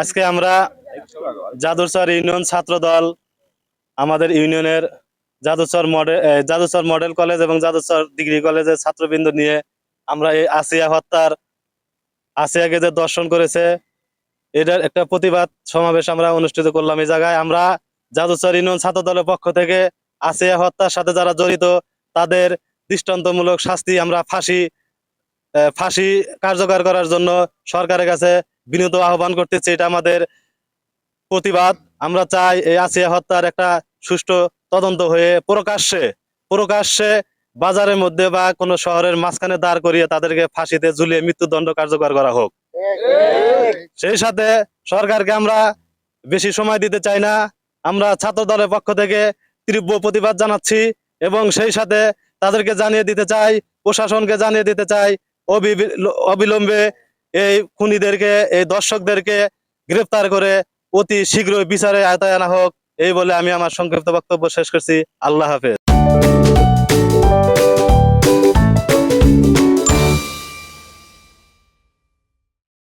আজকে আমরা জাদুরচর ইউনিয়ন ছাত্র দল, আমাদের ইউনিয়নের Jaduchar model Jaduchar model college এবং জাদুচর ডিগ্রি কলেজের ছাত্রবৃন্দ নিয়ে আমরা এই আসিয়া হত্যার, আসিয়াকে যে দর্শন করেছে, এটার একটা প্রতিবাদ সমাবেশ আমরা অনুষ্ঠিত করলাম। এই জায়গায় আমরা জাদুচর ইউনিয়ন ছাত্র দলের পক্ষ থেকে আসিয়া হত্যার সাথে যারা জড়িত, তাদের দৃষ্টান্তমূলক শাস্তি আমরা ফাঁসি ফাঁসি কার্যকর করার জন্য সরকারের কাছে বিনীত আহ্বান করতেছি। এটা আমাদের প্রতিবাদ। আমরা চাই এই আসিয়া হত্যার একটা সুষ্ঠু তদন্ত হয়ে প্রকাশ্যে প্রকাশ্যে বাজারের মধ্যে বা কোনো শহরের মাঝখানে দাঁড় করিয়ে তাদেরকে ফাঁসিতে ঝুলিয়ে মৃত্যুদণ্ড কার্যকর করা হোক। সেই সাথে সরকারকে আমরা বেশি সময় দিতে চাই না। আমরা ছাত্র দলের পক্ষ থেকে তীব্র প্রতিবাদ জানাচ্ছি এবং সেই সাথে তাদেরকে জানিয়ে দিতে চাই, প্রশাসনকে জানিয়ে দিতে চাই অবিলম্বে এই খুনিদেরকে, এই দর্শকদেরকে গ্রেফতার করে অতি শীঘ্রই বিচারে আয়তায় আনা হোক, এই বলে আমি আমার সংক্ষিপ্ত বক্তব্য শেষ করছি। আল্লাহ হাফেজ।